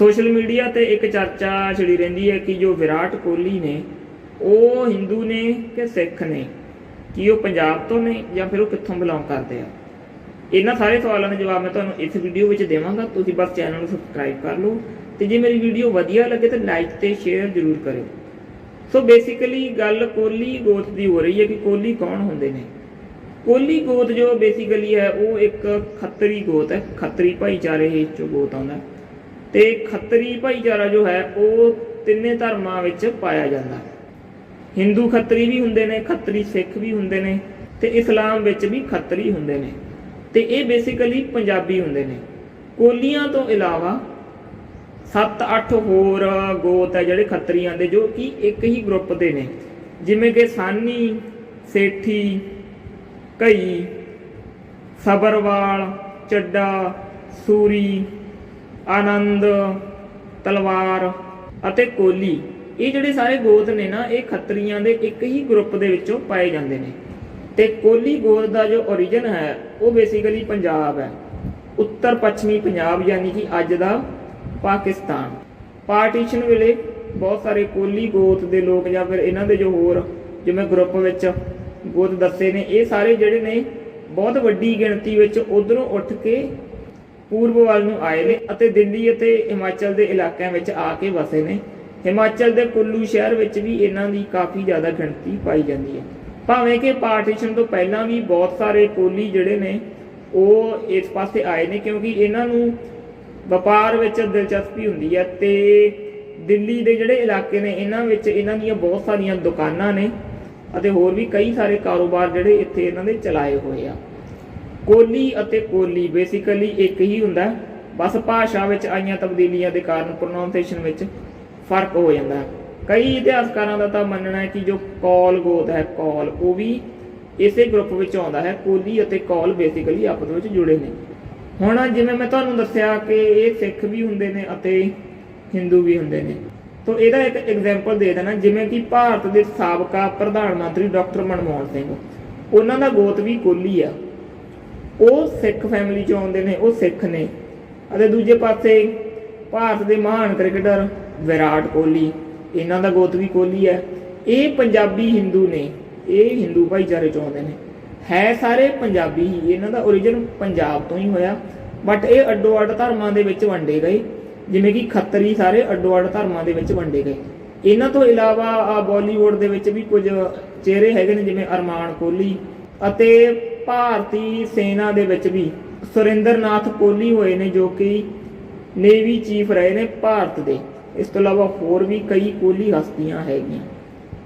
Social media ਤੇ ਇੱਕ ਚਰਚਾ ਛਿੜੀ ਰਹਿੰਦੀ ਹੈ ਕਿ ਜੋ ਵਿਰਾਟ ਕੋਹਲੀ ਨੇ, ਉਹ ਹਿੰਦੂ ਨੇ ਕਿ ਸਿੱਖ ਨੇ? ਕੀ ਉਹ ਪੰਜਾਬ ਤੋਂ ਨੇ ਜਾਂ ਫਿਰ ਉਹ ਕਿੱਥੋਂ ਬਿਲੋਂਗ ਕਰਦੇ ਆ? ਇਹਨਾਂ ਸਾਰੇ ਸਵਾਲਾਂ ਦੇ ਜਵਾਬ ਮੈਂ ਤੁਹਾਨੂੰ ਇਸ ਵੀਡੀਓ ਵਿੱਚ ਦੇਵਾਂਗਾ। ਤੁਸੀਂ ਬਸ ਚੈਨਲ ਨੂੰ ਸਬਸਕ੍ਰਾਈਬ ਕਰ ਲਓ ਤੇ ਜੇ ਮੇਰੀ ਵੀਡੀਓ ਵਧੀਆ ਲੱਗੇ ਤਾਂ ਲਾਈਕ ਤੇ ਸ਼ੇਅਰ ਜ਼ਰੂਰ ਕਰਿਓ। ਸੋ ਬੇਸਿਕਲੀ ਗੱਲ ਕੋਹਲੀ ਗੋਤ ਦੀ ਹੋ ਰਹੀ ਹੈ ਕਿ ਕੋਹਲੀ ਕੌਣ ਹੁੰਦੇ ਨੇ? ਕੋਹਲੀ ਗੋਤ ਜੋ ਬੇਸਿਕਲੀ ਹੈ, ਉਹ ਇੱਕ ਖੱਤਰੀ ਗੋਤ ਹੈ। ਖੱਤਰੀ ਭਾਈਚਾਰੇ ਵਿੱਚੋਂ ਗੋਤ ਆਉਂਦਾ ਤੇ ਖੱਤਰੀ ਭਾਈਚਾਰਾ ਜੋ ਹੈ, ਉਹ ਤਿੰਨੇ ਧਰਮਾਂ ਵਿੱਚ ਪਾਇਆ ਜਾਂਦਾ ਹੈ। ਹਿੰਦੂ ਖੱਤਰੀ ਵੀ ਹੁੰਦੇ ਨੇ, ਖੱਤਰੀ ਸਿੱਖ ਵੀ ਹੁੰਦੇ ਨੇ ਤੇ ਇਸਲਾਮ ਵਿੱਚ ਵੀ ਖੱਤਰੀ ਹੁੰਦੇ ਨੇ। ਤੇ ਇਹ ਬੇਸਿਕਲੀ ਪੰਜਾਬੀ ਹੁੰਦੇ ਨੇ। ਕੋਲੀਆਂ ਤੋਂ ਇਲਾਵਾ 7-8 ਹੋਰ ਗੋਤ ਹੈ ਜਿਹੜੇ ਖੱਤਰੀਆਂ ਦੇ, ਜੋ ਕਿ ਇੱਕ ਹੀ ਗਰੁੱਪ ਦੇ ਨੇ। ਜਿਵੇਂ ਕਿ ਸਾਨੀ, ਸੇਠੀ ਕਈ ਸਬਰਵਾਲ, ਚੱਡਾ, ਸੂਰੀ ਆਨੰਦ, ਤਲਵਾਰ ਅਤੇ ਕੋਲੀ। ਇਹ ਜਿਹੜੇ ਸਾਰੇ ਗੋਤ ਨੇ ਨਾ, ਇਹ ਖੱਤਰੀਆਂ ਦੇ ਇੱਕ ਹੀ ਗਰੁੱਪ ਦੇ ਵਿੱਚੋਂ ਪਾਏ ਜਾਂਦੇ ਨੇ। ਤੇ ਕੋਲੀ ਗੋਤ ਦਾ ਜੋ origin ਹੈ, ਉਹ ਬੇਸਿਕਲੀ ਪੰਜਾਬ ਹੈ। ਉੱਤਰ ਪੱਛਮੀ ਪੰਜਾਬ, ਯਾਨੀ ਕਿ ਅੱਜ ਦਾ ਪਾਕਿਸਤਾਨ। ਪਾਰਟੀਸ਼ਨ ਵੇਲੇ ਬਹੁਤ ਸਾਰੇ ਕੋਲੀ ਗੋਤ ਦੇ ਲੋਕ ਜਾਂ ਫਿਰ ਇਹਨਾਂ ਦੇ ਜੋ ਹੋਰ ਜਿਵੇਂ ਗਰੁੱਪ ਵਿੱਚ ਗੋਤ ਦੱਸੇ ਨੇ, ਇਹ ਸਾਰੇ ਜਿਹੜੇ ਨੇ ਬਹੁਤ ਵੱਡੀ ਗਿਣਤੀ ਵਿੱਚ ਉਧਰੋਂ ਉੱਠ ਕੇ ਪੂਰਬ ਵੱਲ ਨੂੰ ਆਏ ਨੇ ਅਤੇ ਦਿੱਲੀ ਅਤੇ ਹਿਮਾਚਲ ਦੇ ਇਲਾਕਿਆਂ ਵਿੱਚ ਆ ਕੇ ਵਸੇ ਨੇ। ਹਿਮਾਚਲ ਦੇ ਕੁੱਲੂ ਸ਼ਹਿਰ ਵਿੱਚ ਵੀ ਇਹਨਾਂ ਦੀ ਕਾਫੀ ਜ਼ਿਆਦਾ ਗਿਣਤੀ ਪਾਈ ਜਾਂਦੀ ਹੈ। ਭਾਵੇਂ ਕਿ ਪਾਰਟੀਸ਼ਨ ਤੋਂ ਪਹਿਲਾਂ ਵੀ ਬਹੁਤ ਸਾਰੇ ਕੋਲੀ ਜਿਹੜੇ ਨੇ, ਉਹ ਇਸ ਪਾਸੇ ਆਏ ਨੇ ਕਿਉਂਕਿ ਇਹਨਾਂ ਨੂੰ ਵਪਾਰ ਵਿੱਚ ਦਿਲਚਸਪੀ ਹੁੰਦੀ ਹੈ ਤੇ ਦਿੱਲੀ ਦੇ ਜਿਹੜੇ ਇਲਾਕੇ ਨੇ, ਇਹਨਾਂ ਵਿੱਚ ਇਹਨਾਂ ਦੀਆਂ ਬਹੁਤ ਸਾਰੀਆਂ ਦੁਕਾਨਾਂ ਨੇ ਅਤੇ ਹੋਰ ਵੀ ਕਈ ਸਾਰੇ ਕਾਰੋਬਾਰ ਜਿਹੜੇ ਇੱਥੇ ਇਹਨਾਂ ਦੇ ਚਲਾਏ ਹੋਏ ਆ। ਕੋਲੀ ਅਤੇ ਕੋਲੀ ਬੇਸਿਕਲੀ ਇੱਕ ਹੀ ਹੁੰਦਾ। ਬਸ ਭਾਸ਼ਾ ਵਿੱਚ ਆਈਆਂ ਤਬਦੀਲੀਆਂ ਦੇ ਕਾਰਨ ਪ੍ਰੋਨਾਂਸੀਏਸ਼ਨ ਵਿੱਚ ਫ਼ਰਕ ਹੋ ਜਾਂਦਾ। ਹੈ ਕਈ ਇਤਿਹਾਸਕਾਰਾਂ ਦਾ ਤਾਂ ਮੰਨਣਾ ਹੈ ਕਿ ਜੋ ਕੌਲ ਗੋਤ ਹੈ, ਕੌਲ, ਉਹ ਵੀ ਇਸੇ ਗਰੁੱਪ ਵਿੱਚ ਆਉਂਦਾ ਹੈ। ਕੋਲੀ ਅਤੇ ਕੌਲ ਬੇਸਿਕਲੀ ਆਪਸ ਵਿੱਚ ਜੁੜੇ ਨੇ। ਹੁਣ ਜਿਵੇਂ ਮੈਂ ਤੁਹਾਨੂੰ ਦੱਸਿਆ ਕਿ ਇਹ ਸਿੱਖ ਵੀ ਹੁੰਦੇ ਨੇ ਅਤੇ ਹਿੰਦੂ ਵੀ ਹੁੰਦੇ ਨੇ। ਤੋਂ ਇਹਦਾ ਇੱਕ ਐਗਜ਼ਾਮਪਲ ਦੇ ਦੇਣਾ, ਜਿਵੇਂ ਕਿ ਭਾਰਤ ਦੇ ਸਾਬਕਾ ਪ੍ਰਧਾਨ ਮੰਤਰੀ ਡਾਕਟਰ ਮਨਮੋਹਨ ਸਿੰਘ। ਉਹਨਾਂ ਦਾ ਗੋਤ ਵੀ ਕੋਲੀ ਆ। ਉਹ ਸਿੱਖ ਫੈਮਿਲੀ ਚੋਂ ਆਉਂਦੇ ਨੇ, ਉਹ ਸਿੱਖ ਨੇ। ਅਤੇ ਦੂਜੇ ਪਾਸੇ ਭਾਰਤ ਦੇ ਮਹਾਨ ਕ੍ਰਿਕਟਰ ਵਿਰਾਟ ਕੋਹਲੀ, ਇਹਨਾਂ ਦਾ ਗੋਤ ਵੀ ਕੋਹਲੀ ਹੈ। ਇਹ ਪੰਜਾਬੀ ਹਿੰਦੂ ਨੇ, ਇਹ ਹਿੰਦੂ ਭਾਈਚਾਰੇ ਚੋਂ ਆਉਂਦੇ ਨੇ। ਹੈ ਸਾਰੇ ਪੰਜਾਬੀ ਹੀ, ਇਹਨਾਂ ਦਾ origin ਪੰਜਾਬ ਤੋਂ ਹੀ ਹੋਇਆ। ਬਟ ਇਹ ਅੱਡੋ ਅੱਡ ਧਰਮਾਂ ਦੇ ਵਿੱਚ ਵੰਡੇ ਗਏ, ਜਿਵੇਂ ਕਿ ਖੱਤਰੀ ਸਾਰੇ ਅੱਡੋ ਅੱਡ ਧਰਮਾਂ ਦੇ ਵਿੱਚ ਵੰਡੇ ਗਏ। ਇਹਨਾਂ ਤੋਂ ਇਲਾਵਾ ਆ ਬਾਲੀਵੁੱਡ ਦੇ ਵਿੱਚ ਵੀ ਕੁਝ ਚਿਹਰੇ ਹੈਗੇ ਨੇ, ਜਿਵੇਂ ਅਰਮਾਨ ਕੋਹਲੀ ਅਤੇ ਭਾਰਤੀ ਸੈਨਾ ਦੇ ਵਿੱਚ ਵੀ ਸੁਰਿੰਦਰਨਾਥ ਕੋਹਲੀ ਹੋਏ ਨੇ ਜੋ ਕਿ ਨੇਵੀ ਚੀਫ ਰਹੇ ਨੇ ਭਾਰਤ ਦੇ। ਇਸ ਤੋਂ ਇਲਾਵਾ ਹੋਰ ਵੀ ਕਈ ਕੋਹਲੀ ਹਸਤੀਆਂ ਹੈਗੀਆਂ।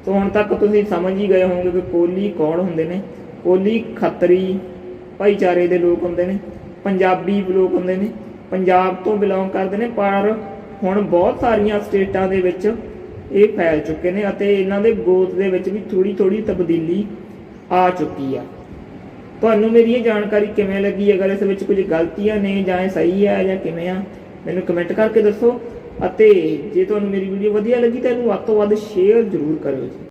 ਸੋ ਹੁਣ ਤੱਕ ਤੁਸੀਂ ਸਮਝ ਹੀ ਗਏ ਹੋਵੋਗੇ ਕਿ ਕੋਹਲੀ ਕੌਣ ਹੁੰਦੇ ਨੇ। ਕੋਹਲੀ ਖੱਤਰੀ ਭਾਈਚਾਰੇ ਦੇ ਲੋਕ ਹੁੰਦੇ ਨੇ, ਪੰਜਾਬੀ ਲੋਕ ਹੁੰਦੇ ਨੇ, ਪੰਜਾਬ ਤੋਂ ਬਿਲੋਂਗ ਕਰਦੇ ਨੇ, ਪਰ ਹੁਣ ਬਹੁਤ ਸਾਰੀਆਂ ਸਟੇਟਾਂ ਦੇ ਵਿੱਚ ਇਹ ਫੈਲ ਚੁੱਕੇ ਨੇ ਅਤੇ ਇਹਨਾਂ ਦੇ ਗੋਤ ਦੇ ਵਿੱਚ ਵੀ ਥੋੜੀ ਥੋੜੀ ਤਬਦੀਲੀ ਆ ਚੁੱਕੀ ਆ। ਤੁਹਾਨੂੰ ਮੇਰੀ ਇਹ ਜਾਣਕਾਰੀ ਕਿਵੇਂ ਲੱਗੀ? ਅਗਰ ਇਸ ਵਿੱਚ ਕੁਝ ਗਲਤੀਆਂ ਨੇ ਜਾਂ ਇਹ ਸਹੀ ਹੈ ਜਾਂ ਕਿਵੇਂ ਆ, ਮੈਨੂੰ ਕਮੈਂਟ ਕਰਕੇ ਦੱਸੋ। ਅਤੇ ਜੇ ਤੁਹਾਨੂੰ ਮੇਰੀ ਵੀਡੀਓ ਵਧੀਆ ਲੱਗੀ ਤਾਂ ਇਹਨੂੰ ਵੱਧ ਤੋਂ ਵੱਧ ਸ਼ੇਅਰ ਜ਼ਰੂਰ ਕਰਿਓ ਜੀ।